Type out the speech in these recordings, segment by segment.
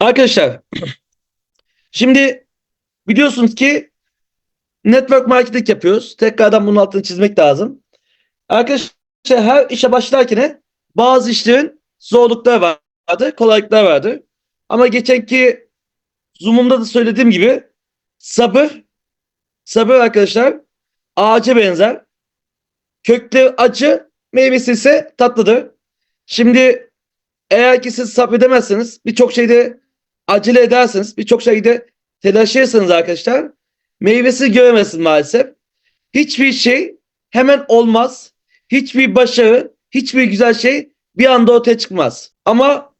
Arkadaşlar şimdi biliyorsunuz ki network marketing yapıyoruz. Tekrardan bunun altını çizmek lazım. Arkadaşlar her işe başlarken bazı işlerin zorlukları vardı, kolaylıklar vardı. Ama geçenki Zoom'umda da söylediğim gibi sabır sabır arkadaşlar ağaca benzer. Kökleri acı, meyvesi ise tatlıdır. Şimdi eğer ki siz sabredemezseniz birçok şeyde acele ederseniz birçok şeyde telaşırsanız arkadaşlar meyvesi göremezsiniz maalesef. Hiçbir şey hemen olmaz. Hiçbir başarı, hiçbir güzel şey bir anda ortaya çıkmaz. Ama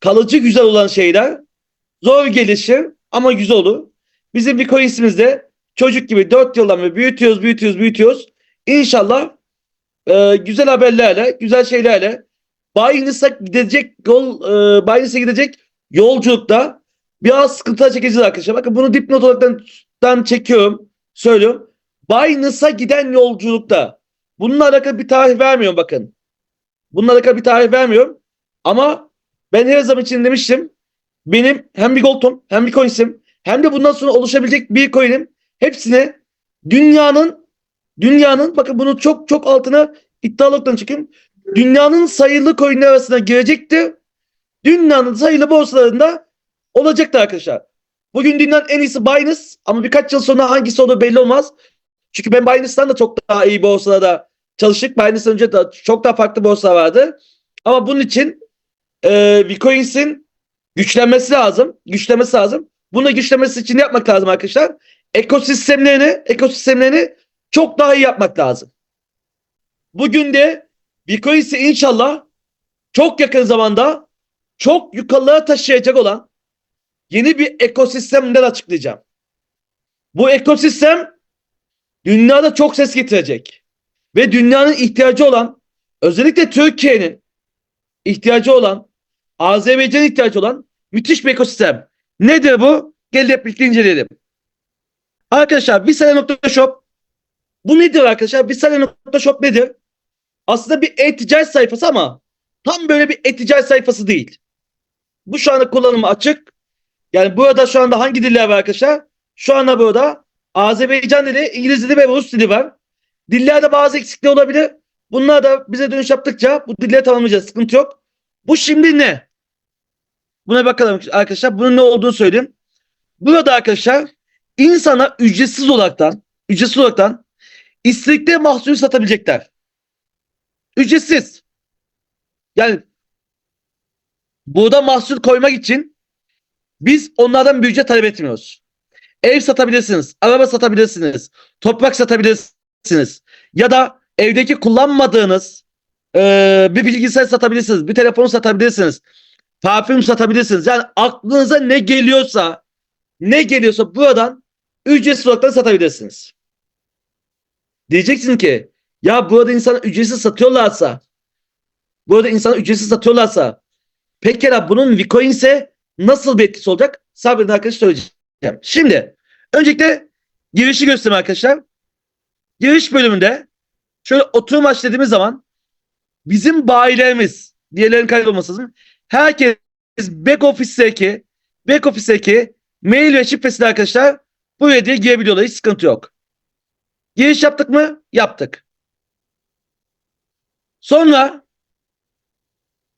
kalıcı güzel olan şeyler zor gelişir ama güzel olur. Bizim bir coins'imizde çocuk gibi 4 yıldan beri büyütüyoruz, büyütüyoruz, büyütüyoruz. İnşallah e, güzel haberlerle, güzel şeylerle Baynis'e gidecek yol, e, gidecek yolculukta biraz sıkıntılar çekeceğiz arkadaşlar. Bakın bunu dipnot olaraktan çekiyorum, söylüyorum. Baynis'a giden yolculukta. Bununla alakalı bir tarih vermiyorum bakın. Bununla alakalı bir tarih vermiyorum. Ama ben her zaman için demiştim. Benim hem bir Gold'um hem bir coin'sim hem de bundan sonra oluşabilecek bir coin'im hepsine dünyanın dünyanın bakın bunu çok çok altına iddialıktan çıkayım. Dünyanın sayılı coin'ler arasına girecektir. Dünyanın sayılı borsalarında olacaktır arkadaşlar. Bugün dünyanın en iyisi Binance ama birkaç yıl sonra hangisi olur belli olmaz. Çünkü ben Binance'dan da çok daha iyi borsalarda çalıştık. Binance'dan önce de çok daha farklı borsalar vardı. Ama bunun için e, Bitcoins'in güçlenmesi lazım. Güçlenmesi lazım. Bunu güçlenmesi için yapmak lazım arkadaşlar? Ekosistemlerini, ekosistemlerini çok daha iyi yapmak lazım. Bugün de Bitcoins'i inşallah çok yakın zamanda çok yukarılara taşıyacak olan yeni bir ekosistemden açıklayacağım. Bu ekosistem dünyada çok ses getirecek. Ve dünyanın ihtiyacı olan özellikle Türkiye'nin ihtiyacı olan Azerbaycan'ın ihtiyacı olan müthiş bir ekosistem. Nedir bu? Gelin hep birlikte inceleyelim. Arkadaşlar Visale.shop bu nedir arkadaşlar? Visale.shop nedir? Aslında bir e-ticaret sayfası ama tam böyle bir e-ticaret sayfası değil. Bu şu anda kullanıma açık. Yani burada şu anda hangi diller var arkadaşlar? Şu anda burada Azerbaycan dili, İngiliz dili ve Rus dili var. Dillerde bazı eksiklikler olabilir. Bunlar da bize dönüş yaptıkça bu dilleri tamamlayacağız. Sıkıntı yok. Bu şimdi ne? Buna bakalım arkadaşlar. Bunun ne olduğunu söyleyeyim. Burada arkadaşlar insana ücretsiz olaraktan ücretsiz olaraktan istedikleri mahsulü satabilecekler. Ücretsiz. Yani burada mahsul koymak için biz onlardan bir talep etmiyoruz. Ev satabilirsiniz, araba satabilirsiniz, toprak satabilirsiniz ya da evdeki kullanmadığınız e, bir bilgisayar satabilirsiniz, bir telefon satabilirsiniz, parfüm satabilirsiniz. Yani aklınıza ne geliyorsa ne geliyorsa buradan ücretsiz olarak satabilirsiniz. Diyeceksin ki ya burada insana ücretsiz satıyorlarsa burada insana ücretsiz satıyorlarsa pekala bunun Bitcoin'se nasıl bir etkisi olacak? Sabredin arkadaşlar söyleyeceğim. Şimdi öncelikle girişi göstereyim arkadaşlar. Giriş bölümünde şöyle oturum aç dediğimiz zaman bizim bayilerimiz diğerlerin kaydolması lazım. Herkes back office'deki back office'deki mail ve şifresini arkadaşlar buraya diye girebiliyorlar. Hiç sıkıntı yok. Giriş yaptık mı? Yaptık. Sonra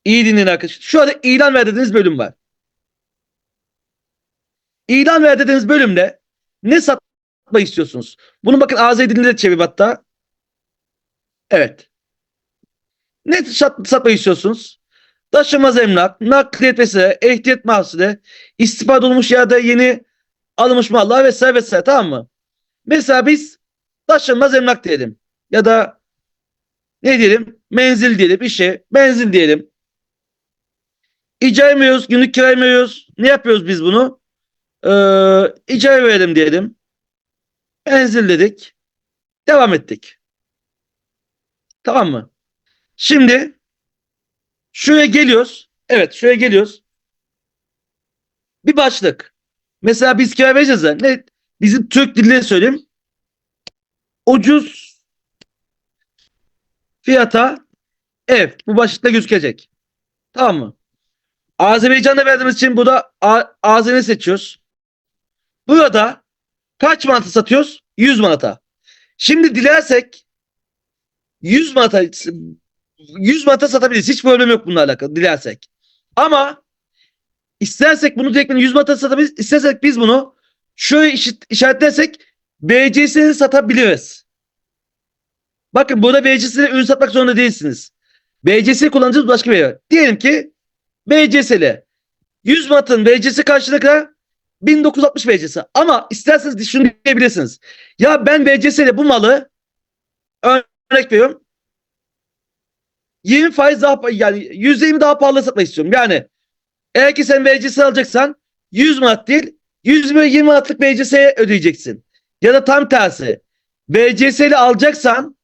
iyi dinleyin arkadaşlar. Şu anda ilan ver dediğiniz bölüm var. İlan ver dediğiniz bölümde ne satmak istiyorsunuz? Bunu bakın dilinde de çevirip hatta. Evet. Ne sat, satmak istiyorsunuz? Taşınmaz emlak, nakliyet vesaire, ehliyet mahsulü, istifade olmuş da yeni alınmış mallar vesaire vesaire tamam mı? Mesela biz taşınmaz emlak diyelim. Ya da ne diyelim? Menzil diyelim. Bir şey. Menzil diyelim. İcara veriyoruz. Günlük kira veriyoruz. Ne yapıyoruz biz bunu? Ee, icra verelim diyelim. Menzil dedik. Devam ettik. Tamam mı? Şimdi şuraya geliyoruz. Evet şuraya geliyoruz. Bir başlık. Mesela biz kira vereceğiz ya. Ne? Bizim Türk diliyle söyleyeyim. Ucuz fiyata ev. Bu başlıkta gözükecek. Tamam mı? Azerbaycan'da verdiğimiz için burada Azer'i seçiyoruz. Burada kaç manata satıyoruz? 100 manata. Şimdi dilersek 100 manata 100 manata satabiliriz. Hiç problem yok bununla alakalı dilersek. Ama istersek bunu direkt 100 manata satabiliriz. İstersek biz bunu şöyle işaretlersek BCS'ni satabiliriz. Bakın burada BCS'de ürün satmak zorunda değilsiniz. BCS kullanacağız başka bir yer. Diyelim ki BCS'li 100 matın BCS karşılığında kadar 1960 BCS. Ama isterseniz şunu diyebilirsiniz. Ya ben BCS ile bu malı örnek veriyorum 20 faiz daha yani %20 daha pahalı satmak istiyorum. Yani eğer ki sen BCS alacaksan 100 manat değil 100 ve 20 manatlık BCS'ye ödeyeceksin. Ya da tam tersi. BCS ile alacaksan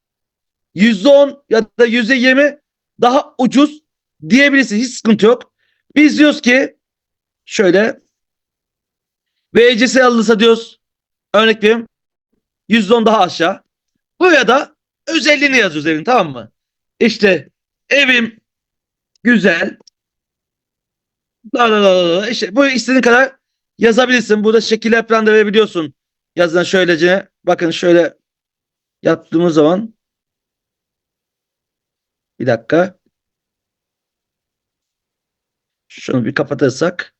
%10 ya da %20 daha ucuz diyebilirsin. Hiç sıkıntı yok. Biz diyoruz ki şöyle VCS alınırsa diyoruz örnek veriyorum %10 daha aşağı. Buraya da özelliğini yazıyoruz evin tamam mı? İşte evim güzel. La la la la. İşte bu istediğin kadar yazabilirsin. Burada şekiller falan da verebiliyorsun. Yazına şöylece bakın şöyle yaptığımız zaman bir dakika. Şunu bir kapatırsak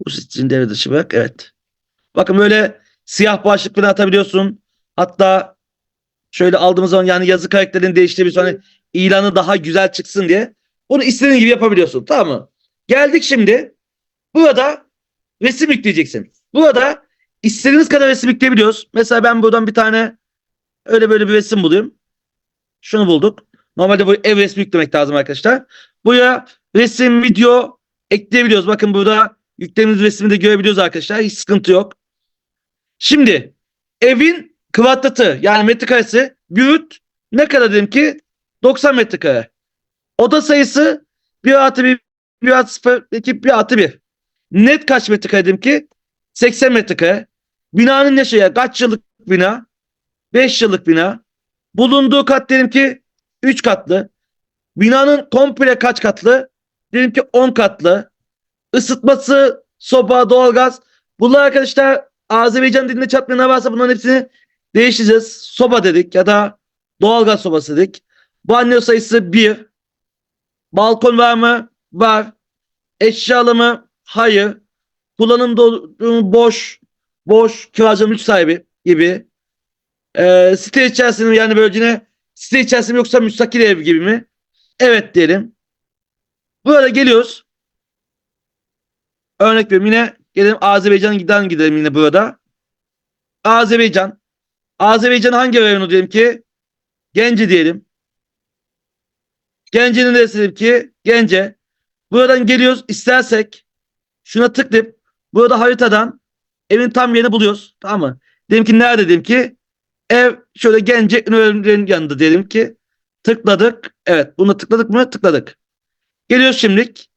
bu sizin devre dışı bırak. Evet. Bakın böyle siyah başlık falan atabiliyorsun. Hatta şöyle aldığımız zaman yani yazı karakterini değiştirebiliyorsun. Hani ilanı daha güzel çıksın diye. Bunu istediğin gibi yapabiliyorsun. Tamam mı? Geldik şimdi. Burada resim yükleyeceksin. Burada istediğiniz kadar resim yükleyebiliyoruz. Mesela ben buradan bir tane öyle böyle bir resim bulayım. Şunu bulduk. Normalde bu ev resmi yüklemek lazım arkadaşlar. Buraya resim, video ekleyebiliyoruz. Bakın burada yüklediğimiz resmi de görebiliyoruz arkadaşlar. Hiç sıkıntı yok. Şimdi evin kvadratı yani metrekaresi büyüt ne kadar dedim ki 90 metrekare. Oda sayısı 1 artı 1, 1 artı 0, 2, 1 artı 1. Net kaç metrekare dedim ki 80 metrekare. Binanın ne şey kaç yıllık bina? 5 yıllık bina. Bulunduğu kat dedim ki 3 katlı. Binanın komple kaç katlı? Dedim ki 10 katlı. Isıtması, soba, doğalgaz. Bunlar arkadaşlar Azerbaycan dilinde çatmayan ne varsa bunların hepsini değiştireceğiz. Soba dedik ya da doğalgaz sobası dedik. Banyo sayısı 1. Balkon var mı? Var. Eşyalı mı? Hayır. Kullanım boş. Boş. Kiracı mülk sahibi gibi. Ee, site içerisinde yani böylece site içerisinde yoksa müstakil ev gibi mi? Evet diyelim. Burada geliyoruz. Örnek veriyorum yine gelelim Azerbaycan'a giden gidelim yine burada. Azerbaycan. Azerbaycan hangi rayonu diyelim ki? Gence diyelim. Gence'nin neresi diyelim ki? Gence. Buradan geliyoruz istersek şuna tıklayıp burada haritadan evin tam yerini buluyoruz. Tamam mı? Diyelim ki nerede diyelim ki? Ev şöyle Gence Üniversitesi'nin yanında diyelim ki. Tıkladık. Evet bunu tıkladık mı? Tıkladık. Geliyoruz şimdilik.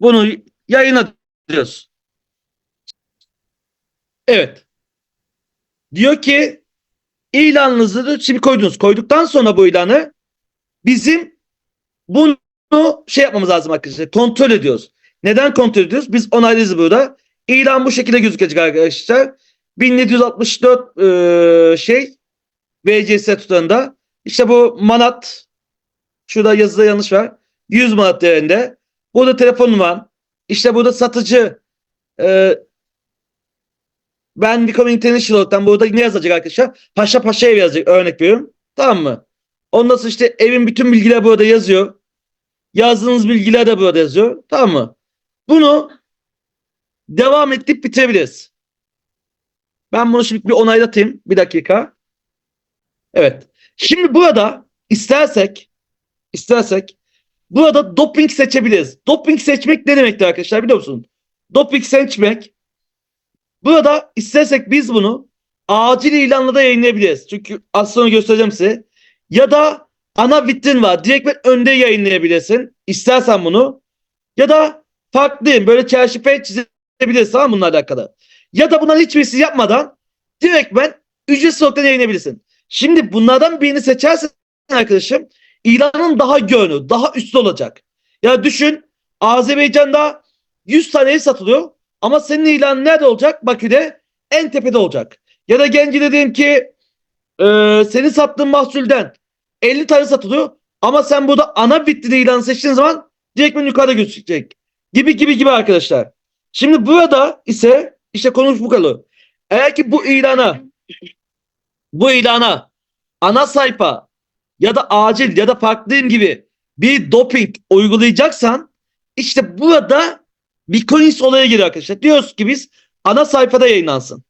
Bunu yayına diyoruz. Evet. Diyor ki ilanınızı da şimdi koydunuz. Koyduktan sonra bu ilanı bizim bunu şey yapmamız lazım arkadaşlar. Kontrol ediyoruz. Neden kontrol ediyoruz? Biz onaylıyız burada. İlan bu şekilde gözükecek arkadaşlar. 1764 eee, şey VCS tutarında. İşte bu manat şurada yazıda yanlış var. 100 manat değerinde. Burada telefon var. İşte burada satıcı eee ben Become International'dan burada ne yazacak arkadaşlar? Paşa Paşa ev yazacak örnek veriyorum. Tamam mı? Ondan sonra işte evin bütün bilgiler burada yazıyor. Yazdığınız bilgiler de burada yazıyor. Tamam mı? Bunu devam edip bitirebiliriz. Ben bunu şimdi bir onaylatayım. Bir dakika. Evet. Şimdi burada istersek istersek burada doping seçebiliriz. Doping seçmek ne demektir arkadaşlar biliyor musun? Doping seçmek burada istersek biz bunu acil ilanla da yayınlayabiliriz. Çünkü az sonra göstereceğim size. Ya da ana vitrin var. Direkt önde yayınlayabilirsin. İstersen bunu. Ya da farklı böyle çerçeve çizebilirsin mı bununla alakalı. Ya da bunların hiçbirisini yapmadan direkt ben ücretsiz olarak yayınlayabilirsin. Şimdi bunlardan birini seçersen arkadaşım ilanın daha görünür, daha üstü olacak. Ya düşün Azerbaycan'da 100 tane ev satılıyor. Ama senin ilanın nerede olacak? Bakü'de en tepede olacak. Ya da Genci'de diyelim ki e, senin sattığın mahsulden 50 tane satılıyor. Ama sen burada ana vitrine ilanı seçtiğin zaman direktmen yukarıda gözükecek. Gibi gibi gibi arkadaşlar. Şimdi burada ise işte konuş bu kadar. Eğer ki bu ilana bu ilana ana sayfa ya da acil ya da farklıyım gibi bir doping uygulayacaksan işte burada bir coins olaya giriyor arkadaşlar. Diyoruz ki biz ana sayfada yayınlansın.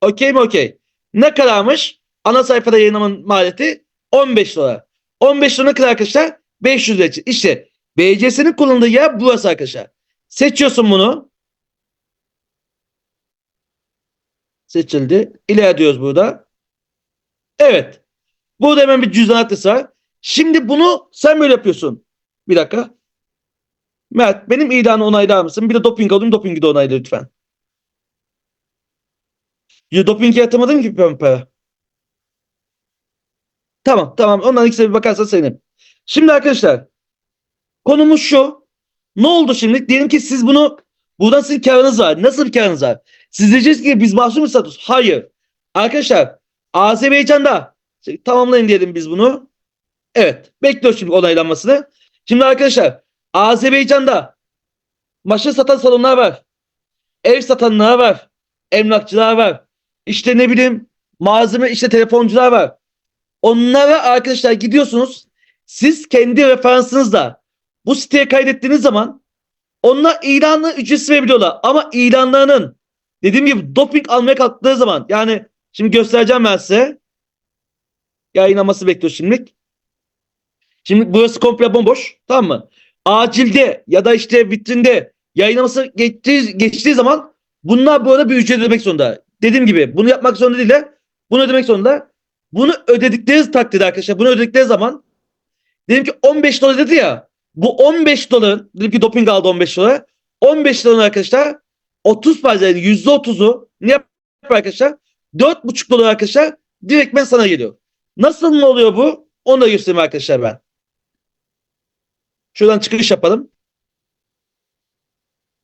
Okey mi okey? Ne kadarmış? Ana sayfada yayınlamanın maliyeti 15 dolar. 15 dolar ne kadar arkadaşlar? 500 lira. İşte BCS'nin kullanıldığı yer burası arkadaşlar. Seçiyorsun bunu. Seçildi. İleri diyoruz burada. Evet. Burada hemen bir cüzdan adresi var. Şimdi bunu sen böyle yapıyorsun. Bir dakika. Mert benim ilanı onaylar mısın? Bir de doping alayım dopingi de onayla lütfen. Ya dopingi atamadım ki ben para. Tamam tamam ondan ikisine bir bakarsan sevinirim. Şimdi arkadaşlar konumuz şu. Ne oldu şimdi? Diyelim ki siz bunu buradan sizin karınız var. Nasıl bir karınız var? Siz diyeceksiniz ki biz mahsul mu satıyoruz? Hayır. Arkadaşlar Azerbaycan'da tamamlayın diyelim biz bunu. Evet. Bekliyor şimdi onaylanmasını. Şimdi arkadaşlar Azerbaycan'da maşın satan salonlar var. Ev satanlar var. Emlakçılar var. İşte ne bileyim malzeme işte telefoncular var. Onlara arkadaşlar gidiyorsunuz. Siz kendi referansınızla bu siteye kaydettiğiniz zaman onlar ilanı ücretsiz verebiliyorlar. Ama ilanlarının dediğim gibi doping almaya kalktığı zaman yani şimdi göstereceğim ben size. Yayınlaması bekliyor şimdilik. Şimdi burası komple bomboş. Tamam mı? Acilde ya da işte vitrinde yayınlaması geçtiği, geçtiği zaman bunlar bu arada bir ücret ödemek zorunda. Dediğim gibi bunu yapmak zorunda değil de bunu ödemek zorunda. Bunu ödedikleri takdirde arkadaşlar bunu ödedikleri zaman dedim ki 15 dolar dedi ya bu 15 doların dedim ki doping aldı 15 dolar 15 doların arkadaşlar 30 faiz yani %30'u ne yapıyor arkadaşlar 4,5 dolar arkadaşlar direktmen sana geliyor. Nasıl mı oluyor bu? Onu da göstereyim arkadaşlar ben. Şuradan çıkış yapalım.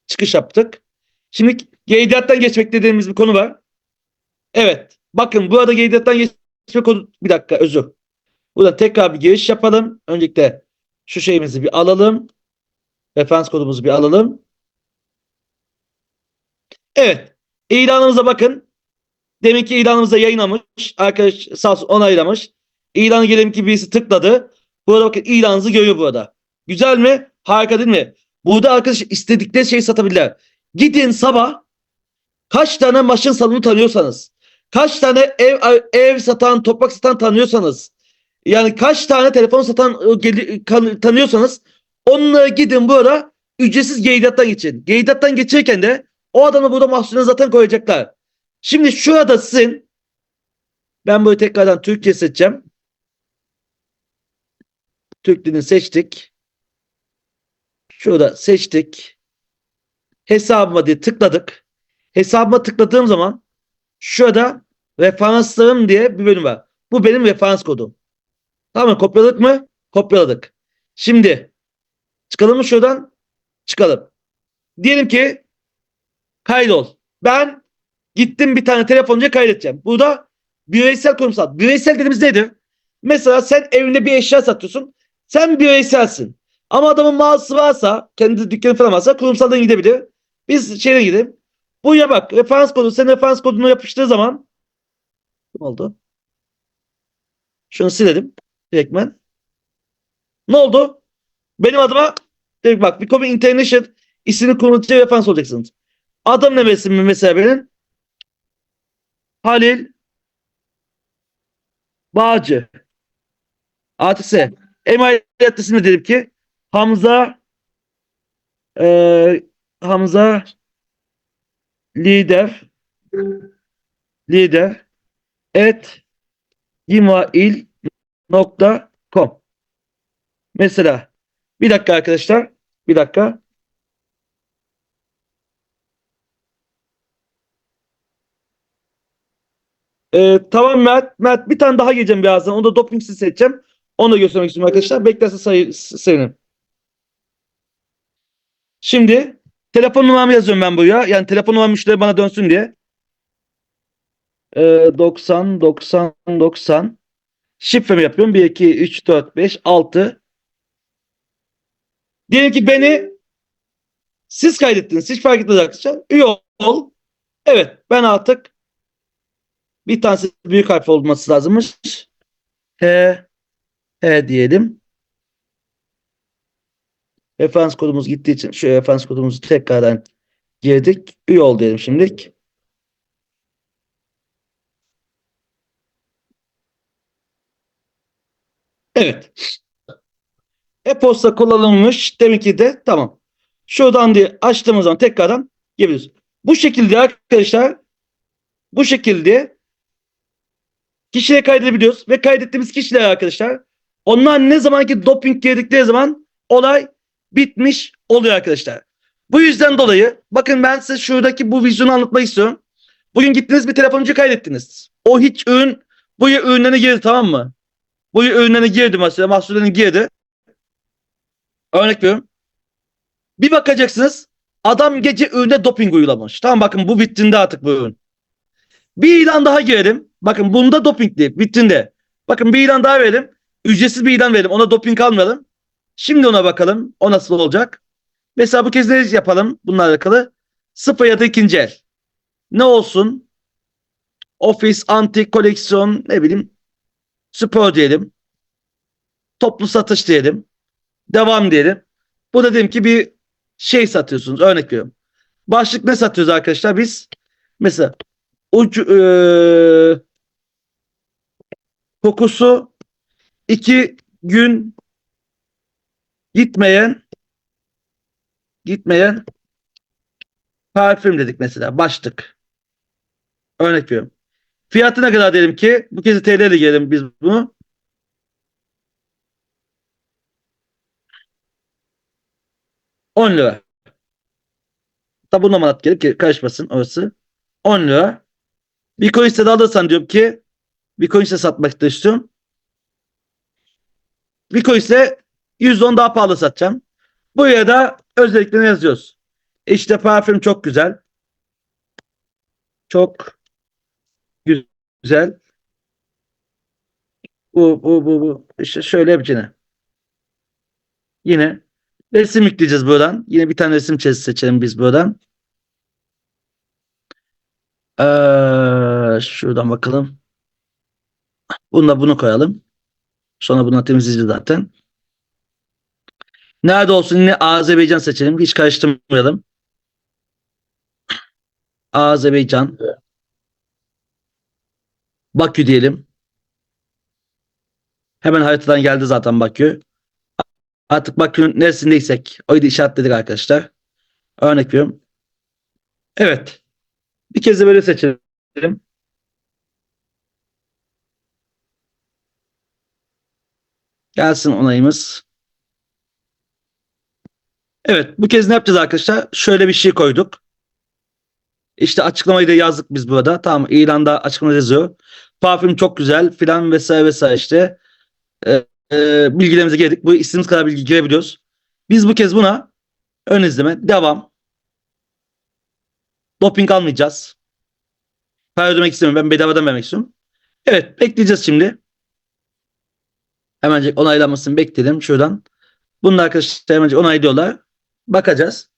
Çıkış yaptık. Şimdi Geydat'tan geçmek dediğimiz bir konu var. Evet. Bakın bu arada Geydat'tan geçme konu... Bir dakika özür. Burada tekrar bir giriş yapalım. Öncelikle şu şeyimizi bir alalım. Referans kodumuzu bir alalım. Evet. İlanımıza bakın. Demek ki ilanımıza yayınlamış. Arkadaş sağ olsun onaylamış. İlanı gelelim ki birisi tıkladı. Burada bakın ilanınızı görüyor burada. Güzel mi? Harika değil mi? Burada arkadaş istedikleri şeyi satabilirler. Gidin sabah kaç tane maşın salonu tanıyorsanız, kaç tane ev ev satan, toprak satan tanıyorsanız, yani kaç tane telefon satan tanıyorsanız onlara gidin burada ücretsiz Geydat'tan geçin. Geydat'tan geçerken de o adamı burada mahsulünü zaten koyacaklar. Şimdi şurada sizin ben böyle tekrardan Türkçe seçeceğim. Türk dilini seçtik. Şurada seçtik. Hesabıma diye tıkladık. Hesabıma tıkladığım zaman şurada referanslarım diye bir bölüm var. Bu benim referans kodum. Tamam mı? Kopyaladık mı? Kopyaladık. Şimdi çıkalım mı şuradan? Çıkalım. Diyelim ki kaydol. Ben gittim bir tane telefoncuya kaydedeceğim. Burada bireysel kurumsal. Bireysel dediğimiz nedir? Mesela sen evinde bir eşya satıyorsun. Sen bireyselsin. Ama adamın mağazası varsa, kendi dükkanı falan varsa kurumsaldan gidebilir. Biz şeyden gidelim. Buraya bak. Referans kodu. Sen referans kodunu yapıştığı zaman ne oldu? Şunu silelim. Direktmen. Ne oldu? Benim adıma direkt bak. Becoming International ismini kullanıcı referans olacaksınız. Adam ne mesela benim? Halil Bağcı. ATS. Email adresini dedim ki Hamza eee Hamza lider lider et gmail.com Mesela bir dakika arkadaşlar bir dakika Ee, tamam Mert. Mert bir tane daha geleceğim birazdan. Onu da dopingsiz seçeceğim. Onu da göstermek istiyorum arkadaşlar. Beklerse sayı sevinirim. Şimdi telefon numaramı yazıyorum ben buraya. Yani telefon numaram müşteri bana dönsün diye. Ee, 90 90 90 şifremi yapıyorum. 1 2 3 4 5 6 Diyelim ki beni siz kaydettiniz. Hiç fark etmez arkadaşlar. Üye ol. Evet ben artık bir tanesi büyük harf olması lazımmış. H H diyelim. Referans kodumuz gittiği için şu referans kodumuzu tekrardan girdik. Üye ol diyelim şimdilik. Evet. E-posta kullanılmış. Demek ki de tamam. Şuradan diye açtığımız zaman tekrardan geliyoruz. Bu şekilde arkadaşlar bu şekilde kişiye kaydedebiliyoruz ve kaydettiğimiz kişiler arkadaşlar onlar ne zamanki doping girdikleri zaman olay bitmiş oluyor arkadaşlar. Bu yüzden dolayı bakın ben size şuradaki bu vizyonu anlatmak istiyorum. Bugün gittiniz bir telefoncu kaydettiniz. O hiç ürün bu ürünlerine girdi tamam mı? Bu ürünlerine girdi mesela mahsullerine girdi. Örnek veriyorum. Bir bakacaksınız adam gece üründe doping uygulamış. Tamam bakın bu vitrinde artık bu ürün. Bir ilan daha girelim. Bakın bunda doping değil vitrinde. Bakın bir ilan daha verelim. Ücretsiz bir ilan verelim. Ona doping almayalım. Şimdi ona bakalım. O nasıl olacak? Mesela bu kez ne yapalım? Bununla alakalı. Sıfır ya da ikinci el. Ne olsun? Office, antik, koleksiyon, ne bileyim. Spor diyelim. Toplu satış diyelim. Devam diyelim. Bu da diyelim ki bir şey satıyorsunuz. Örnek veriyorum. Başlık ne satıyoruz arkadaşlar? Biz mesela ucu, eee, kokusu iki gün gitmeyen gitmeyen parfüm dedik mesela. Başlık. Örnek veriyorum. Fiyatı ne kadar diyelim ki? Bu kez TL ile girelim biz bunu. On lira. Tabi gelip ki karışmasın orası. 10 lira. Bir de alırsan diyorum ki bir coin satmak da istiyorum. Bir coin %10 daha pahalı satacağım. Buraya da özelliklerini yazıyoruz. İşte parfüm çok güzel. Çok güzel. Bu bu bu bu. İşte şöyle yapacağını. Yine resim yükleyeceğiz buradan. Yine bir tane resim seçelim biz buradan. Ee, şuradan bakalım. Bununla bunu koyalım. Sonra bunu temizleyeceğiz zaten. Nerede olsun yine Azerbaycan seçelim. Hiç karıştırmayalım. Azerbaycan. Bakü diyelim. Hemen haritadan geldi zaten Bakü. Artık Bakü'nün neresindeysek da işaretledik arkadaşlar. Örnek veriyorum. Evet. Bir kez de böyle seçelim. Gelsin onayımız. Evet bu kez ne yapacağız arkadaşlar? Şöyle bir şey koyduk. İşte açıklamayı da yazdık biz burada. Tamam ilanda açıklamada yazıyor. Parfüm çok güzel filan vesaire vesaire işte. Ee, e, bilgilerimize girdik. Bu istediğimiz kadar bilgi girebiliyoruz. Biz bu kez buna ön izleme devam. Doping almayacağız. Para ödemek istemiyorum. Ben bedavadan vermek istiyorum. Evet bekleyeceğiz şimdi. Hemencik onaylanmasını bekledim şuradan. Bunun arkadaşlar hemencik onaylıyorlar. Bakacağız.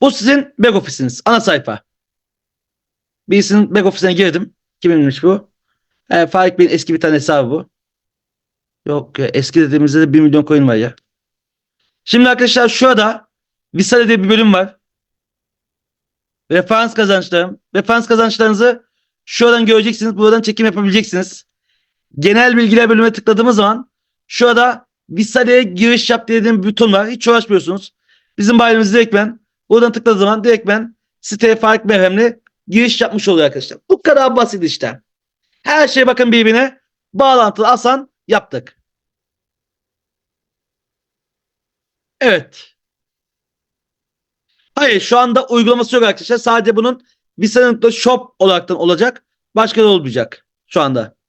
Bu sizin back ofisiniz. Ana sayfa. Birisinin back ofisine girdim. Kiminmiş bu? E, Faik Bey'in eski bir tane hesabı bu. Yok ya, eski dediğimizde de 1 milyon coin var ya. Şimdi arkadaşlar şurada Visale diye bir bölüm var. Referans kazançlarım. Referans kazançlarınızı şuradan göreceksiniz. Buradan çekim yapabileceksiniz. Genel bilgiler bölümüne tıkladığımız zaman şurada Visale'ye giriş yap dediğim buton var. Hiç uğraşmıyorsunuz. Bizim bayramımız direktmen. Buradan tıkladığı zaman direktmen siteye fark merhemli giriş yapmış oluyor arkadaşlar. Bu kadar basit işte. Her şey bakın birbirine bağlantılı asan yaptık. Evet. Hayır şu anda uygulaması yok arkadaşlar. Sadece bunun Visa'nın shop olaraktan olacak. Başka da olmayacak şu anda.